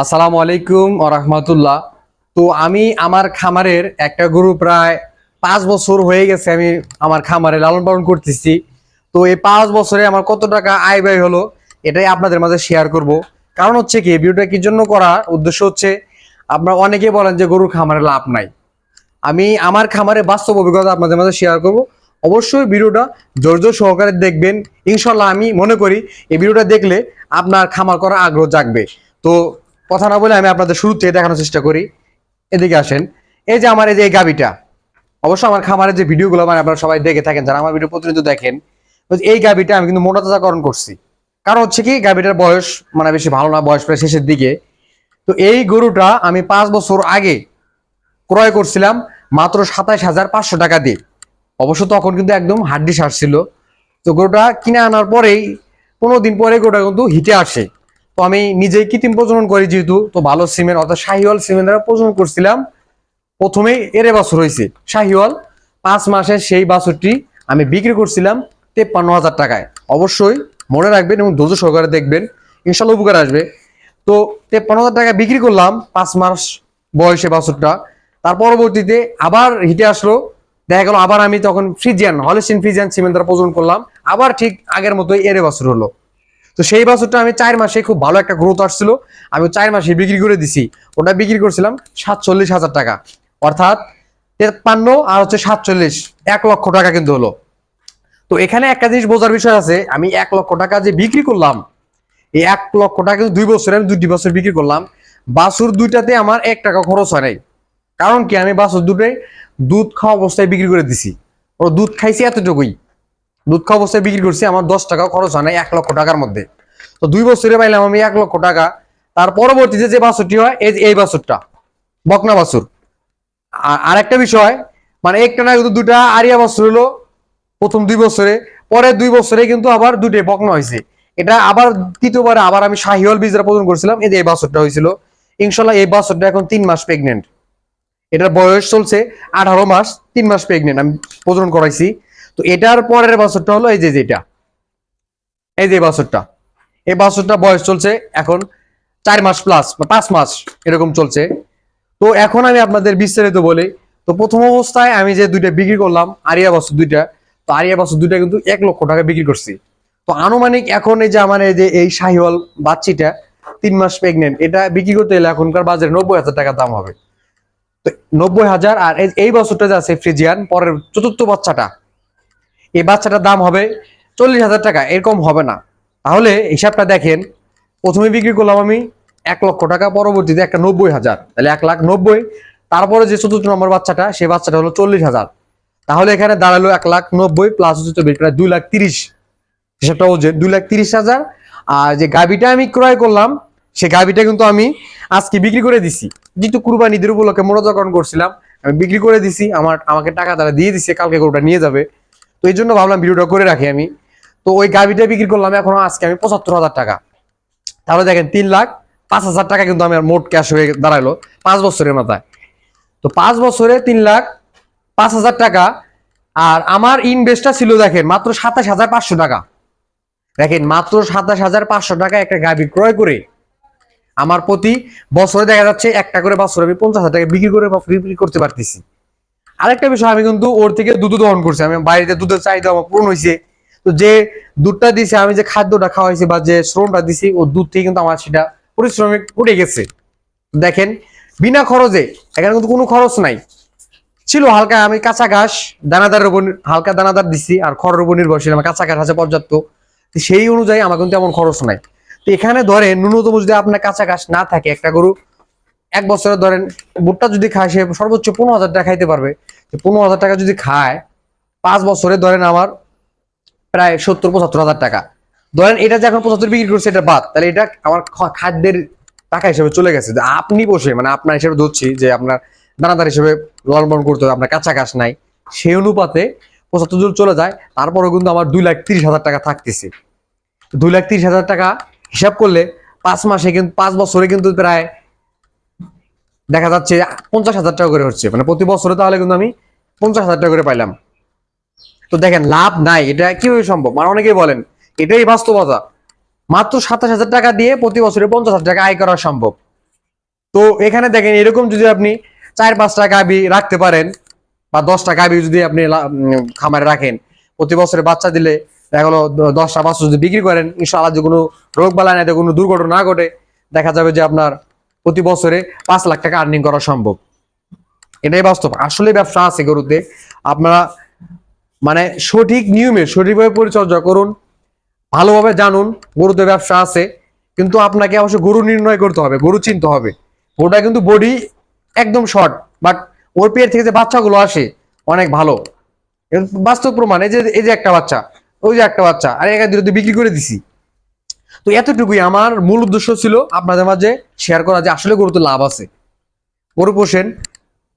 আসসালামু আলাইকুম রহমতুল্লাহ। তো আমি আমার খামারের একটা গরু প্রায় পাঁচ বছর হয়ে গেছে আমি আমার খামারে লালন পালন করতেছি। তো এই পাঁচ বছরে আমার কত টাকা আয় ব্যয় হলো এটাই আপনাদের মাঝে শেয়ার করব। কারণ হচ্ছে কি, ভিডিওটা কি জন্য করার উদ্দেশ্য হচ্ছে, আপনারা অনেকেই বলেন যে গরুর খামারে লাভ নাই। আমি আমার খামারে বাস্তব অভিজ্ঞতা আপনাদের মাঝে শেয়ার করব। অবশ্যই ভিডিওটা ধৈর্য সহকারে দেখবেন। ইনশাল্লাহ আমি মনে করি, এই ভিডিওটা দেখলে আপনার খামার করার আগ্রহ জাগবে। তো কথা না বলে আমি আপনাদের শুরু থেকে দেখানোর চেষ্টা করি। এদিকে আসেন। এই যে আমার এই যে এই গাবিটা অবশ্য আমার খামারের যে ভিডিওগুলো মানে আপনারা সবাই দেখে থাকেন, যারা আমার ভিডিও প্রতিনিয়ত দেখেন এই গাবিটা আমি কিন্তু মোটা তাজাকরণ করছি। কারণ হচ্ছে কি গাবিটার বয়স মানে বেশি ভালো না, বয়স প্রায় শেষের দিকে। তো এই গরুটা আমি পাঁচ বছর আগে ক্রয় করছিলাম মাত্র সাতাইশ হাজার পাঁচশো টাকা দিয়ে। অবশ্য তখন কিন্তু একদম হাড্ডি সার ছিল। তো গরুটা কিনে আনার পরেই, পনেরো দিন পরে গরুটা কিন্তু হিটে আসে। তো আমি নিজেই কৃত্রিম প্রজনন করি যেহেতু, তো ভালো সিমেন্ট অর্থাৎ শাহিওয়াল সিমেন্ট দ্বারা প্রজনন করছিলাম। প্রথমেই এরে বাছুর হয়েছে শাহিওয়াল। পাঁচ মাসে সেই বাছুরটি আমি বিক্রি করছিলাম তেপ্পান্ন হাজার টাকায়। অবশ্যই মনে রাখবেন এবং ধৈর্য সহকারে দেখবেন, ইনশাল্লাহ উপকার আসবে। তো তেপ্পান্ন হাজার টাকা বিক্রি করলাম পাঁচ মাস বয়সে বাছুরটা। তার পরবর্তীতে আবার হিটে আসলো। দেখা গেল আবার আমি তখন ফ্রিজিয়ান, হলিস্টিন ফ্রিজিয়ান সিমেন্ট দ্বারা প্রজনন করলাম। আবার ঠিক আগের মতোই এরে বাছুর হলো। তো সেই বাছুরটা আমি চার মাসে খুব ভালো একটা গ্রোথ আসছিল। আমি চার মাসে বিক্রি করে দিছি। ওটা বিক্রি করছিলাম সাতচল্লিশ হাজার টাকা। অর্থাৎ তেপ্পান্ন আর হচ্ছে সাতচল্লিশ, এক লক্ষ টাকা কিন্তু হলো। তো এখানে একটা জিনিস বোঝার বিষয় আছে, আমি এক লক্ষ টাকা যে বিক্রি করলাম, এই এক লক্ষ টাকা কিন্তু দুই বছরে আমি দুটি বছর বিক্রি করলাম। বাছুর দুইটাতে আমার এক টাকা খরচ হয় নাই। কারণ কি? আমি বাছুর দুটোই দুধ খাওয়া অবস্থায় বিক্রি করে দিছি। ও দুধ খাইছি এতটুকুই। দুধ খাওয়া অবস্থায় বিক্রি করছি, আমার দশ টাকা খরচ হয় নাই এক লক্ষ টাকার মধ্যে। তো দুই বছরে পাইলাম আমি এক লক্ষ টাকা। তার পরবর্তীতে যে বাছুরটি হয়, এই এই বাছুরটা, বকনা বাছুর। আর আরেকটা বিষয় মানে একটা না কিন্তু দুটা আরিয়া বাছুর হলো প্রথম দুই বছরে পরে দুই বছরে কিন্তু আবার দুটোই বকনা হয়েছে। এটা আবার তৃতীয়বারে আবার আমি শাহিওয়াল বীজরা প্রদান করছিলাম, এই যে, এই বাছুরটা হয়েছিল। ইনশাল্লাহ এই বাছুরটা এখন তিন মাস প্রেগনেন্ট এটার বয়স চলছে আঠারো মাস, তিন মাস প্রেগনেন্ট আমি প্রজনন করাইছি। তো এটার পরের বছরটা হলো এই যে যেটা। এই যে বছরটা। এই বছরটা বয়স চলছে এখন চার মাস প্লাস বা পাঁচ মাস এরকম চলছে। তো এখন আমি আপনাদের বিস্তারিত বলি। তো প্রথম অবস্থায় আমি যে দুইটা বিক্রি করলাম, আরিয়া বছর দুইটা, তো আরিয়া বছর দুইটা কিন্তু এক লক্ষ টাকা বিক্রি করছি। তো আনুমানিক এখন এই যে আমার এই যে এই শাহিওয়াল বাচ্চিটা তিন মাস প্রেগনেন্ট এটা বিক্রি করতে গেলে এখনকার বাজারে নব্বই হাজার টাকা দাম হবে। তো নব্বই হাজার আর এই- বছরটা যে আছে ফ্রিজিয়ান, পরের চতুর্থ বাচ্চাটা। এই বাচ্চাটার দাম হবে চল্লিশ হাজার টাকা, এরকম হবে না। তাহলে হিসাবটা দেখেন, প্রথমে বিক্রি করলাম আমি এক লক্ষ টাকা, পরবর্তীতে একটা নব্বই হাজার, তাহলে এক লাখ নব্বই। তারপরে যে চতুর্থ নম্বর বাচ্চাটা সেই বাচ্চাটা হলো চল্লিশ হাজার। তাহলে এখানে দাঁড়াল এক লাখ নব্বই প্লাস হচ্ছে প্রায় দুই লাখ তিরিশ। হিসাবটা হচ্ছে দুই লাখ তিরিশ হাজার, আর যে গাবিটা আমি ক্রয় করলাম সেই গাবিটা কিন্তু আমি আজকে বিক্রি করে দিছি। যেহেতু কুরবানি ঈদের উপলক্ষে মনোজাকরণ করছিলাম, আমি বিক্রি করে দিছি, আমার, আমাকে টাকা তারা দিয়ে দিছে, কালকে গরুটা নিয়ে যাবে। এই জন্য ভাবলাম ভিডিওটা করে রাখি আমি। তো ওই গাভিটা বিক্রি করলাম এখন আজকে আমি পঁচাত্তর হাজার টাকা। তাহলে দেখেন তিন লাখ পাঁচ হাজার টাকা কিন্তু আমার মোট ক্যাশ হয়ে দাঁড়াল পাঁচ বছরের মাথায়। তো পাঁচ বছরে তিন লাখ পাঁচ হাজার টাকা আর আমার ইনভেস্টটা ছিল দেখেন মাত্র সাতাশ হাজার পাঁচশো টাকা। দেখেন মাত্র সাতাশ হাজার পাঁচশো টাকা একটা গাভি ক্রয় করে আমার প্রতি বছরে দেখা যাচ্ছে একটা করে বছরে আমি পঞ্চাশ হাজার টাকা বিক্রি করে বিক্রি করতে পারতেছি। আরেকটা বিষয়, আমি কিন্তু ওর থেকে দুধ দহন করছি। আমি বাড়িতে দুধের চাহিদা আমার পূরণ হয়েছে। তো যে দুধটা দিছে, আমি যে খাদ্যটা খাওয়াইছি বা যে শ্রমটা দিছি ও দুধ থেকে কিন্তু আমার সেটা পরিশ্রমিক উঠে গেছে। দেখেন, বিনা খরচে, এখানে কিন্তু কোনো খরচ নাই। ছিল হালকা, আমি কাঁচা ঘাস, দানাদারের উপর হালকা দানাদার দিছি, আর খড়ের উপর নির্ভরশীল, আমার কাঁচা ঘাস আছে পর্যাপ্ত। সেই অনুযায়ী আমার কিন্তু এমন খরচ নাই। তো এখানে ধরেন, ন্যূনতম যদি আপনার কাঁচা ঘাস না থাকে, একটা গরু, এক বছরে ধরেন, ভুট্টা যদি খায়, সে সর্বোচ্চ পনেরো হাজার টাকা খাইতে পারবে। পনেরো হাজার টাকা যদি খায়, পাঁচ বছরে ধরেন আমার প্রায় সত্তর, পঁচাত্তর হাজার টাকা। ধরেন এটা যে এখন পঁচাত্তর বিক্রি করছে, এটা বাদ। তাহলে এটা আমার খাদ্যের টাকা হিসেবে চলে গেছে। আপনি বসে মানে আপনার হিসেবে ধরছি যে আপনার দানাদার হিসেবে লালন করতে হবে, আপনার কাঁচা ঘাস নাই, সেই অনুপাতে পঁচাত্তর জন চলে যায়। তারপরেও কিন্তু আমার দুই লাখ তিরিশ হাজার টাকা থাকতেছে। দুই লাখ তিরিশ হাজার টাকা হিসাব করলে পাঁচ মাসে কিন্তু, পাঁচ বছরে কিন্তু প্রায় দেখা যাচ্ছে পঞ্চাশ হাজার টাকা করে হচ্ছে। মানে প্রতি বছরে তাহলে কিন্তু আমি পঞ্চাশ হাজার টাকা করে পাইলাম। তো দেখেন, লাভ নাই। এটা কীভাবে সম্ভব? মানে অনেকেই বলেন, এটাই বাস্তবতা। মাত্র সাতাশ হাজার টাকা দিয়ে প্রতি বছরে পঞ্চাশ হাজার টাকা আয় করা সম্ভব। তো এখানে দেখেন, এরকম যদি আপনি চার পাঁচটা গাবি রাখতে পারেন, বা দশটা গাবি যদি আপনি খামারে রাখেন, প্রতি বছরে বাচ্চা দিলে দেখা গেলো দশটা বাচ্চা যদি বিক্রি করেন, ইনশাআল্লাহ যে কোনো রোগ বালা নাই কোনো দুর্ঘটনা না ঘটে, দেখা যাবে যে আপনার প্রতি বছরে পাঁচ লাখ টাকা আর্নিং করা সম্ভব। এটাই বাস্তব। আসলে ব্যবসা আছে গরুতে। আপনারা মানে সঠিক নিয়মে, সঠিকভাবে পরিচর্যা করুন, ভালোভাবে জানুন, গরুতে ব্যবসা আছে। কিন্তু আপনাকে অবশ্যই গরু নির্ণয় করতে হবে, গরু চিনতে হবে। ওটা কিন্তু বডি একদম শর্ট বাট ওর পেট থেকে যে বাচ্চাগুলো আসে, অনেক ভালো। বাস্তব প্রমাণ, এই যে এই যে একটা বাচ্চা, ওই যে একটা বাচ্চা, আর একা দুটো বিক্রি করে দিছি। তো এতটুকুই আমার মূল উদ্দেশ্য ছিল আপনাদের মাঝে শেয়ার করা যে আসলে গরুতে লাভ আছে। গরু পোষেন,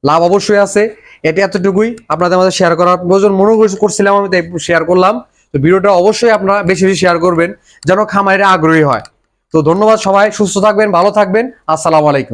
লাভ অবশ্যই আছে। এটা এতটুকুই আপনাদের মাঝে শেয়ার করার প্রয়োজন মনে করছিলাম আমি, তাই শেয়ার করলাম। তো ভিডিওটা অবশ্যই আপনারা বেশি বেশি শেয়ার করবেন, যেন খামারে আগ্রহী হয়। তো ধন্যবাদ সবাই, সুস্থ থাকবেন, ভালো থাকবেন। আসসালামু আলাইকুম।